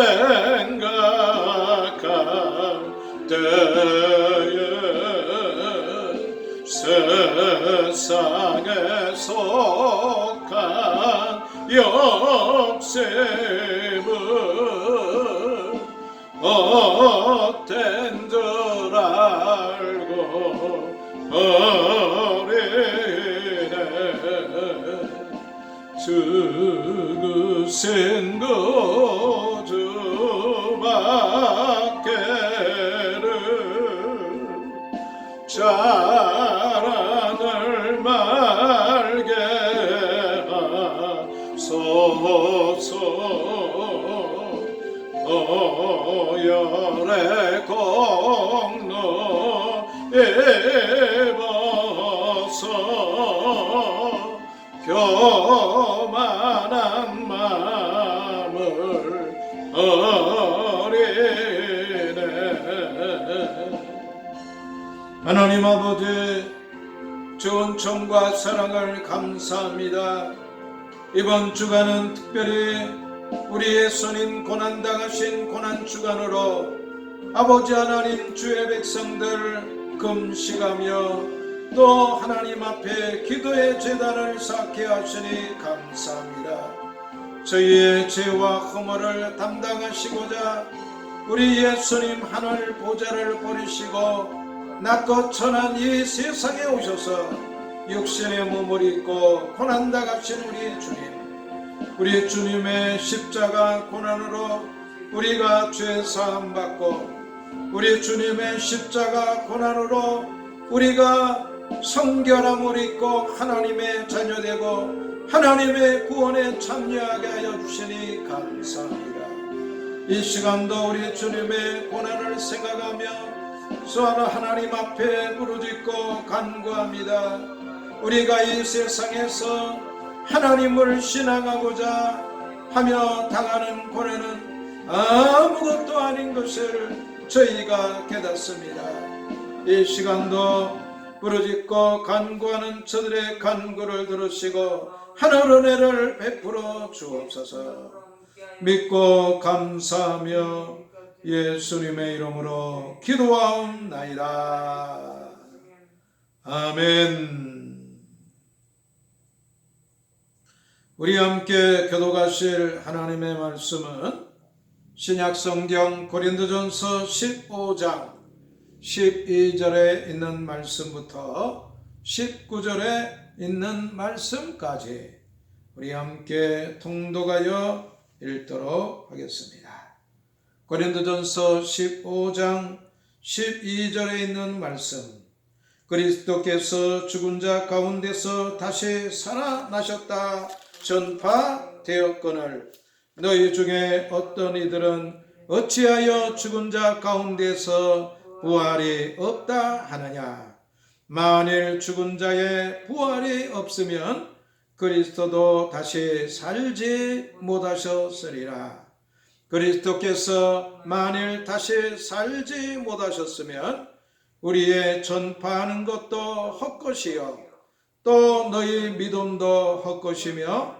생각할 때에 세상에 속한 역셈 자랑을 말게 하소서. 오열의 공로 입어서 교만한 마음을 어 하나님 아버지 좋은 청과 사랑을 감사합니다 이번 주간은 특별히 우리의 손인 고난당하신 고난주간으로 아버지 하나님 주의 백성들 금식하며 또 하나님 앞에 기도의 재단을 쌓게 하시니 감사합니다. 저희의 죄와 허물을 담당하시고자 우리 예수님 하늘 보좌를 버리시고 낮고 천한 이 세상에 오셔서 육신의 몸을 입고 고난 당하신 우리 주님 우리 주님의 십자가 고난으로 우리가 죄 사함 받고 우리 주님의 십자가 고난으로 우리가 성결함을 입고 하나님의 자녀되고 하나님의 구원에 참여하게 하여 주시니 감사합니다. 이 시간도 우리 주님의 고난을 생각하며 수하나 하나님 앞에 부르짖고 간구합니다. 우리가 이 세상에서 하나님을 신앙하고자 하며 당하는 고뇌는 아무것도 아닌 것을 저희가 깨닫습니다. 이 시간도 부르짖고 간구하는 저들의 간구를 들으시고 하늘 은혜를 베풀어 주옵소서 믿고 감사하며 예수님의 이름으로 기도하옵나이다. 아멘. 우리 함께 교도가실 하나님의 말씀은 신약 성경 고린도전서 15장 12절에 있는 말씀부터 19절에 있는 말씀까지 우리 함께 통독하여 읽도록 하겠습니다. 고린도전서 15장 12절에 있는 말씀. 그리스도께서 죽은 자 가운데서 다시 살아나셨다. 전파되었거늘 너희 중에 어떤 이들은 어찌하여 죽은 자 가운데서 부활이 없다 하느냐? 만일 죽은 자의 부활이 없으면 그리스도도 다시 살지 못하셨으리라 그리스도께서 만일 다시 살지 못하셨으면 우리의 전파하는 것도 헛것이요 또 너희 믿음도 헛것이며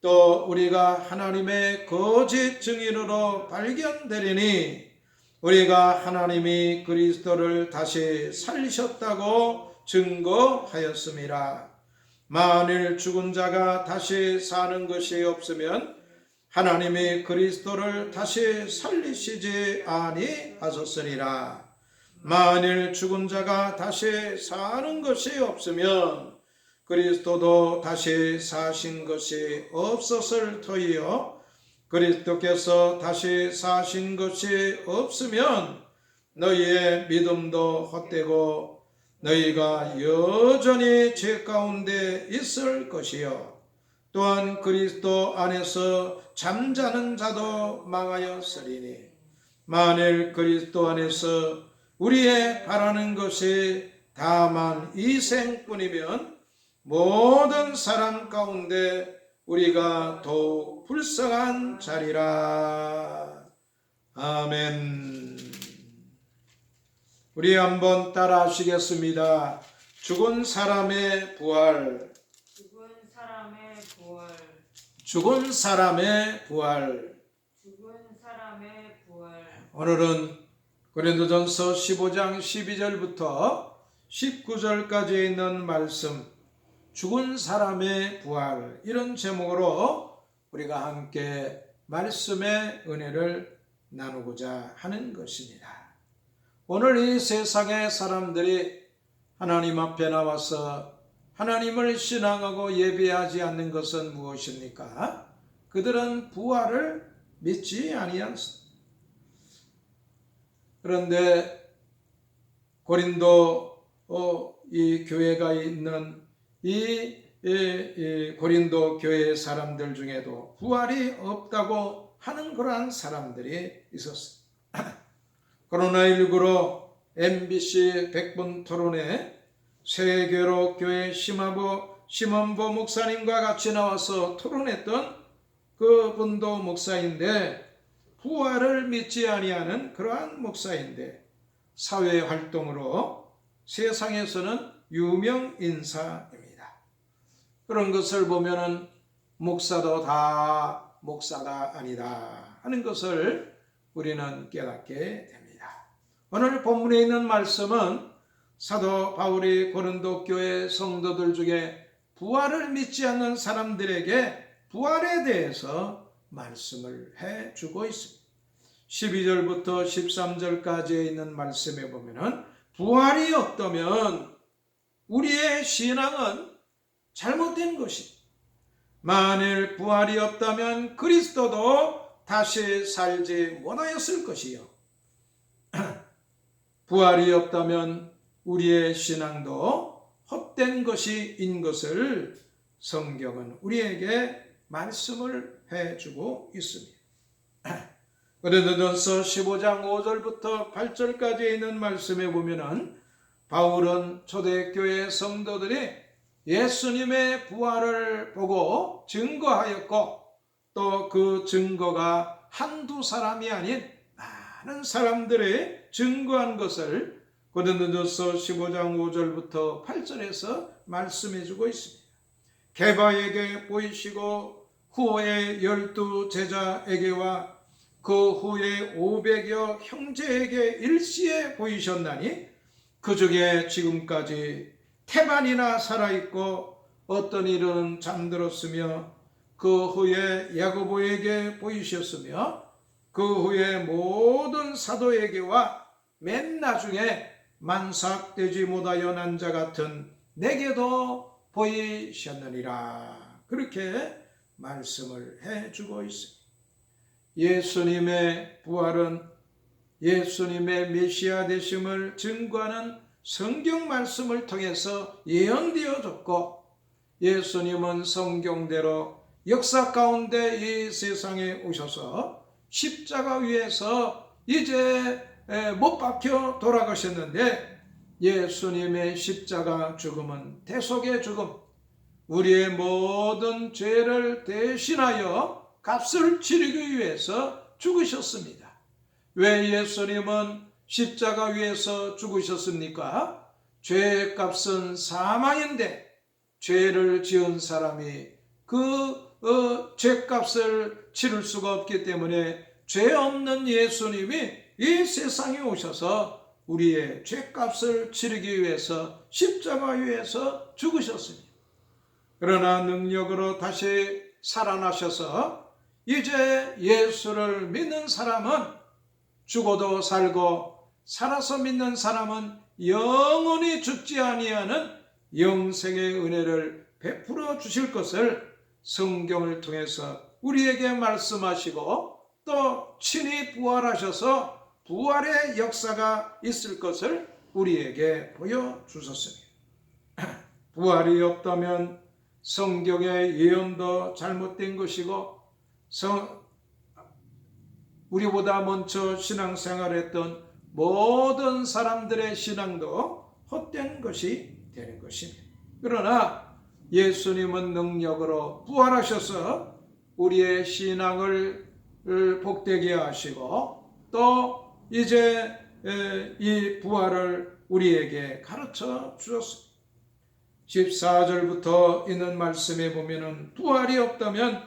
또 우리가 하나님의 거짓 증인으로 발견되리니 우리가 하나님이 그리스도를 다시 살리셨다고 증거하였습니다. 만일 죽은 자가 다시 사는 것이 없으면 하나님이 그리스도를 다시 살리시지 아니하셨으리라. 만일 죽은 자가 다시 사는 것이 없으면 그리스도도 다시 사신 것이 없었을 터이요. 그리스도께서 다시 사신 것이 없으면 너희의 믿음도 헛되고 너희가 여전히 죄 가운데 있을 것이요. 또한 그리스도 안에서 잠자는 자도 망하였으리니 만일 그리스도 안에서 우리의 바라는 것이 다만 이 생뿐이면 모든 사람 가운데 우리가 더욱 불쌍한 자리라. 아멘. 우리 한번 따라 하시겠습니다. 죽은 사람의 부활, 죽은 사람의 부활, 죽은 사람의 부활. 죽은 사람의 부활 오늘은 고린도전서 15장 12절부터 19절까지 있는 말씀 죽은 사람의 부활 이런 제목으로 우리가 함께 말씀의 은혜를 나누고자 하는 것입니다. 오늘 이 세상의 사람들이 하나님 앞에 나와서 하나님을 신앙하고 예배하지 않는 것은 무엇입니까? 그들은 부활을 믿지 아니하습니다. 그런데 고린도 어, 이 교회가 있는 이, 고린도 교회 사람들 중에도 부활이 없다고 하는 그러한 사람들이 있었습니다. 코로나19로 MBC 백분 토론에 세계로 교회 심화보 심원보 목사님과 같이 나와서 토론했던 그 분도 목사인데 부활을 믿지 아니하는 그러한 목사인데 사회 활동으로 세상에서는 유명 인사입니다. 그런 것을 보면은 목사도 다 목사가 아니다 하는 것을 우리는 깨닫게 됩니다. 오늘 본문에 있는 말씀은 사도 바울이 고린도 교회 성도들 중에 부활을 믿지 않는 사람들에게 부활에 대해서 말씀을 해 주고 있습니다. 12절부터 13절까지에 있는 말씀에 보면은 부활이 없다면 우리의 신앙은 잘못된 것이. 만일 부활이 없다면 그리스도도 다시 살지 못하였을 것이요. 부활이 없다면 우리의 신앙도 헛된 것이인 것을 성경은 우리에게 말씀을 해주고 있습니다. 고린도전서 15장 5절부터 8절까지 있는 말씀에 보면은 바울은 초대교회 성도들이 예수님의 부활을 보고 증거하였고 또 그 증거가 한두 사람이 아닌 많은 사람들이 증거한 것을 고린도전서 15장 5절부터 8절에서 말씀해 주고 있습니다. 개바에게 보이시고 후에 열두 제자에게와 그 후에 500여 형제에게 일시에 보이셨나니 그 중에 지금까지 태반이나 살아있고 어떤 이는 잠들었으며 그 후에 야고보에게 보이셨으며 그 후에 모든 사도에게와 맨 나중에 만삭되지 못하여 난 자 같은 내게도 보이셨느니라 그렇게 말씀을 해주고 있습니다. 예수님의 부활은 예수님의 메시아 되심을 증거하는 성경 말씀을 통해서 예언되어졌고 예수님은 성경대로 역사 가운데 이 세상에 오셔서 십자가 위에서 이제 못 박혀 돌아가셨는데 예수님의 십자가 죽음은 대속의 죽음 우리의 모든 죄를 대신하여 값을 치르기 위해서 죽으셨습니다. 왜 예수님은 십자가 위에서 죽으셨습니까? 죄의 값은 사망인데 죄를 지은 사람이 그 어, 죄값을 치를 수가 없기 때문에 죄 없는 예수님이 이 세상에 오셔서 우리의 죄값을 치르기 위해서 십자가 위에서 죽으셨습니다. 그러나 능력으로 다시 살아나셔서 이제 예수를 믿는 사람은 죽어도 살고 살아서 믿는 사람은 영원히 죽지 아니하는 영생의 은혜를 베풀어 주실 것을 성경을 통해서 우리에게 말씀하시고 또 친히 부활하셔서 부활의 역사가 있을 것을 우리에게 보여주셨습니다. 부활이 없다면 성경의 예언도 잘못된 것이고 성, 우리보다 먼저 신앙생활했던 모든 사람들의 신앙도 헛된 것이 되는 것입니다. 그러나 예수님은 능력으로 부활하셔서 우리의 신앙을 복되게 하시고 또 이제 이 부활을 우리에게 가르쳐 주셨습니다. 14절부터 있는 말씀에 보면은 부활이 없다면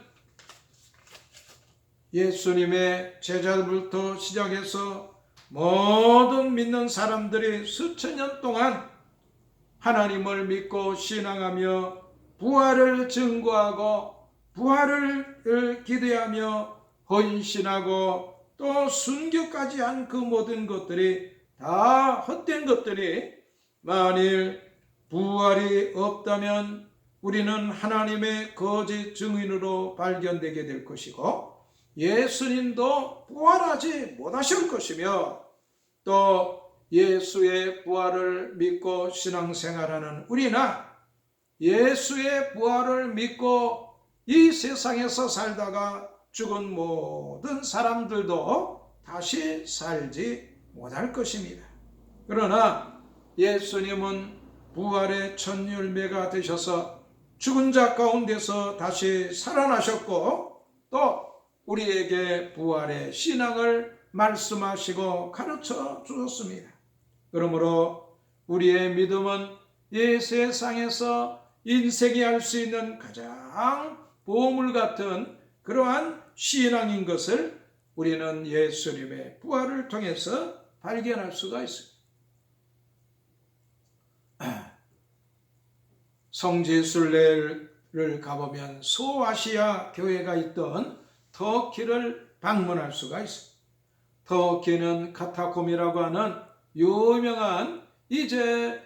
예수님의 제자들부터 시작해서 모든 믿는 사람들이 수천 년 동안 하나님을 믿고 신앙하며 부활을 증거하고 부활을 기대하며 헌신하고 또 순교까지 한 그 모든 것들이 다 헛된 것들이 만일 부활이 없다면 우리는 하나님의 거짓 증인으로 발견되게 될 것이고 예수님도 부활하지 못하실 것이며 또 예수의 부활을 믿고 신앙생활하는 우리나 예수의 부활을 믿고 이 세상에서 살다가 죽은 모든 사람들도 다시 살지 못할 것입니다. 그러나 예수님은 부활의 첫 열매가 되셔서 죽은 자 가운데서 다시 살아나셨고 또 우리에게 부활의 신앙을 말씀하시고 가르쳐 주셨습니다. 그러므로 우리의 믿음은 이 세상에서 인생이 할 수 있는 가장 보물 같은 그러한 신앙인 것을 우리는 예수님의 부활을 통해서 발견할 수가 있습니다. 성지순례를 가보면 소아시아 교회가 있던 터키를 방문할 수가 있습니다. 터키는 카타콤이라고 하는 유명한 이제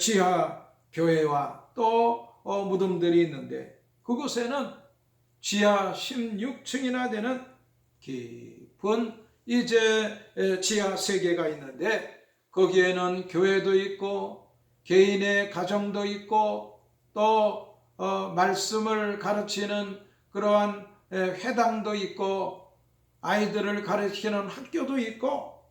지하 교회와 또 어, 무덤들이 있는데 그곳에는 지하 16층이나 되는 깊은 이제 지하 세계가 있는데 거기에는 교회도 있고 개인의 가정도 있고 또 어, 말씀을 가르치는 그러한 회당도 있고 아이들을 가르치는 학교도 있고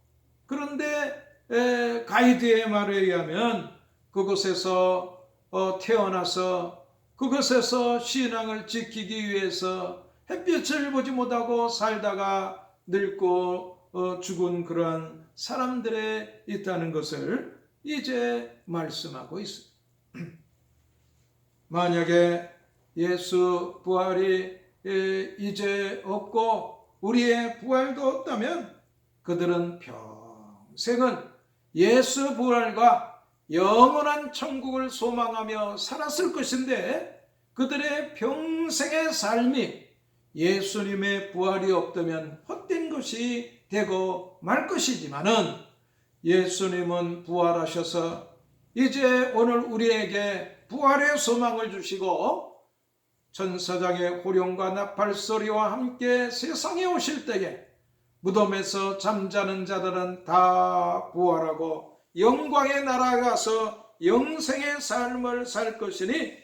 그런데 가이드의 말에 의하면 그곳에서 어, 태어나서 그곳에서 신앙을 지키기 위해서 햇빛을 보지 못하고 살다가 늙고 어, 죽은 그러한 사람들에 있다는 것을 이제 말씀하고 있습니다. 만약에 예수 부활이 이제 없고 우리의 부활도 없다면 그들은 평생은 예수 부활과 영원한 천국을 소망하며 살았을 것인데 그들의 평생의 삶이 예수님의 부활이 없다면 헛된 것이 되고 말 것이지만은 예수님은 부활하셔서 이제 오늘 우리에게 부활의 소망을 주시고 천사장의 호령과 나팔 소리와 함께 세상에 오실 때에 무덤에서 잠자는 자들은 다 부활하고 영광의 나라에 가서 영생의 삶을 살 것이니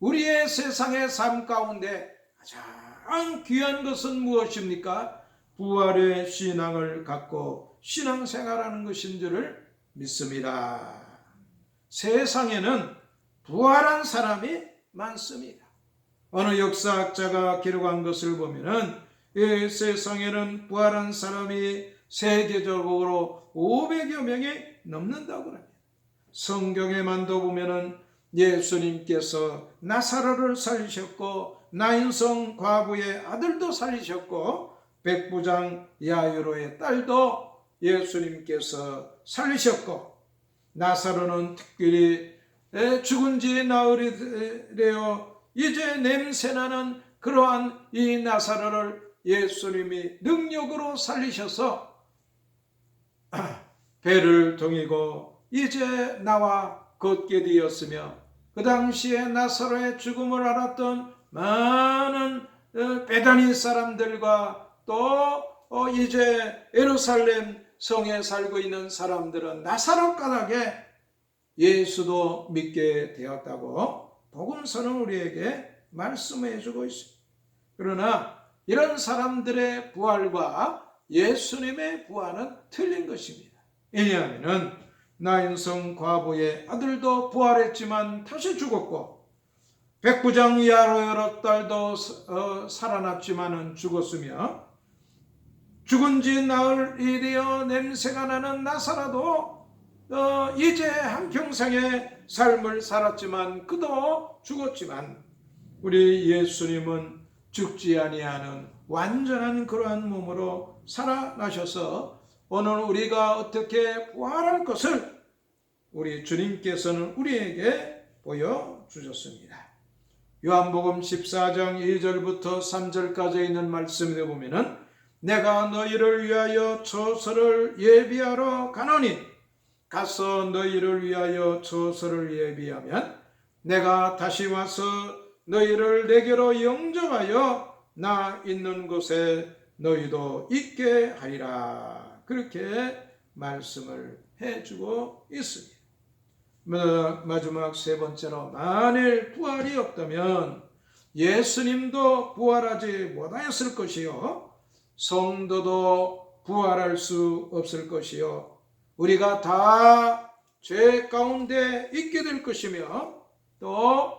우리의 세상의 삶 가운데 가장 귀한 것은 무엇입니까? 부활의 신앙을 갖고 신앙생활하는 것인 줄을 믿습니다. 세상에는 부활한 사람이 많습니다. 어느 역사학자가 기록한 것을 보면은 이 세상에는 부활한 사람이 세계적으로 500여 명이 넘는다고 합니다. 성경에만도 보면은 예수님께서 나사로를 살리셨고 나인성 과부의 아들도 살리셨고 백부장 야유로의 딸도 예수님께서 살리셨고 나사로는 특별히 죽은 지 나흘이되어 이제 냄새나는 그러한 이 나사로를 예수님이 능력으로 살리셔서 배를 동이고 이제 나와 걷게 되었으며 그 당시에 나사로의 죽음을 알았던 많은 베다니 사람들과 또 어, 이제 에루살렘 성에 살고 있는 사람들은 나사로 가닥에 예수도 믿게 되었다고 복음서는 우리에게 말씀해 주고 있습니다. 그러나 이런 사람들의 부활과 예수님의 부활은 틀린 것입니다. 왜냐하면 나인성 과부의 아들도 부활했지만 다시 죽었고 백부장 야로여러 딸도 어, 살아났지만 죽었으며 죽은 지 나흘이 되어 냄새가 나는 나사라도 어, 이제 한평생의 삶을 살았지만 그도 죽었지만 우리 예수님은 죽지 아니하는 완전한 그러한 몸으로 살아나셔서 오늘 우리가 어떻게 부활할 것을 우리 주님께서는 우리에게 보여주셨습니다. 요한복음 14장 2절부터 3절까지 있는 말씀에 보면은 내가 너희를 위하여 처소를 예비하러 가노니 가서 너희를 위하여 처소를 예비하면 내가 다시 와서 너희를 내게로 영접하여 나 있는 곳에 너희도 있게 하리라. 그렇게 말씀을 해주고 있습니다. 마지막 세 번째로 만일 부활이 없다면 예수님도 부활하지 못하였을 것이요 성도도 부활할 수 없을 것이요 우리가 다 죄 가운데 있게 될 것이며 또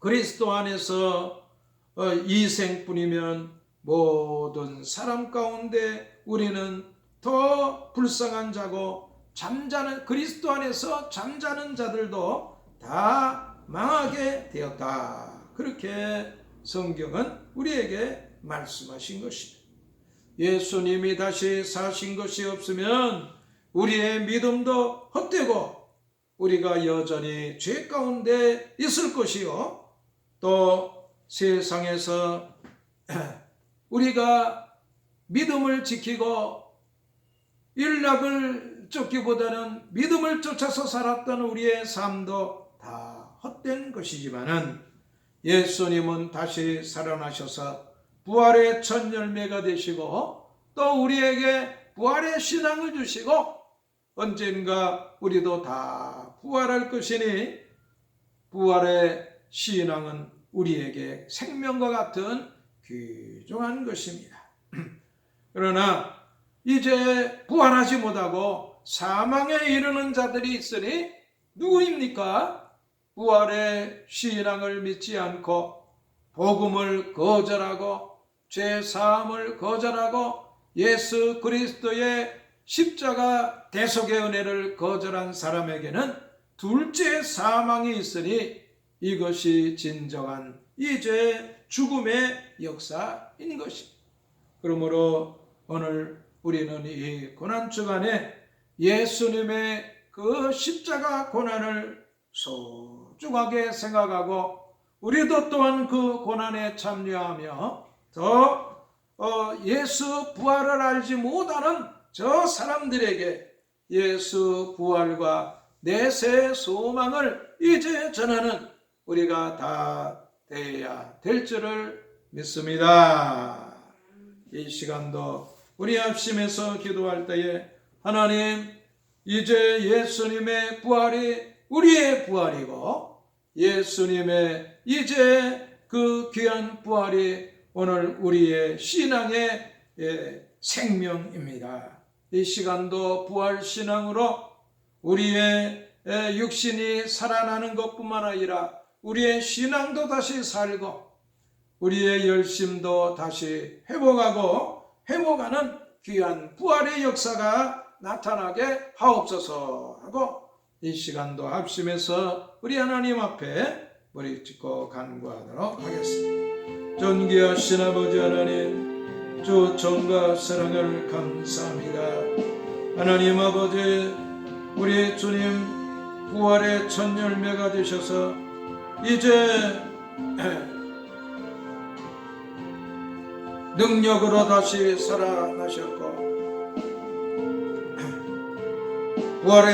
그리스도 안에서 어, 이생뿐이면 모든 사람 가운데 우리는 더 불쌍한 자고 잠자는 그리스도 안에서 잠자는 자들도 다 망하게 되었다. 그렇게 성경은 우리에게 말씀하신 것입니다. 예수님이 다시 사신 것이 없으면 우리의 믿음도 헛되고 우리가 여전히 죄 가운데 있을 것이요. 또 세상에서 우리가 믿음을 지키고 일락을 쫓기보다는 믿음을 쫓아서 살았던 우리의 삶도 다 헛된 것이지만은 예수님은 다시 살아나셔서 부활의 첫 열매가 되시고 또 우리에게 부활의 신앙을 주시고 언젠가 우리도 다 부활할 것이니 부활의 신앙은 우리에게 생명과 같은 귀중한 것입니다. 그러나 이제 부활하지 못하고 사망에 이르는 자들이 있으니 누구입니까? 부활의 신앙을 믿지 않고 복음을 거절하고 죄 사함을 거절하고 예수 그리스도의 십자가 대속의 은혜를 거절한 사람에게는 둘째 사망이 있으니 이것이 진정한 이제 죽음의 역사인 것입니다. 그러므로 오늘 우리는 이 고난 주간에 예수님의 그 십자가 고난을 소중하게 생각하고 우리도 또한 그 고난에 참여하며 더 어, 예수 부활을 알지 못하는 저 사람들에게 예수 부활과 내세 소망을 이제 전하는 우리가 다 되어야 될 줄을 믿습니다. 이 시간도 우리 합심해서 기도할 때에 하나님 이제 예수님의 부활이 우리의 부활이고 예수님의 이제 그 귀한 부활이 오늘 우리의 신앙의 예, 생명입니다. 이 시간도 부활 신앙으로 우리의 예, 육신이 살아나는 것뿐만 아니라 우리의 신앙도 다시 살고 우리의 열심도 다시 회복하고 회복하는 귀한 부활의 역사가 나타나게 하옵소서 하고 이 시간도 합심해서 우리 하나님 앞에 머리 찍고 간구하도록 하겠습니다. 존귀하신 아버지 하나님 주 정과 사랑을 감사합니다. 하나님 아버지 우리 주님 부활의 첫 열매가 되셔서 이제 능력으로 다시 살아나셨고 부활의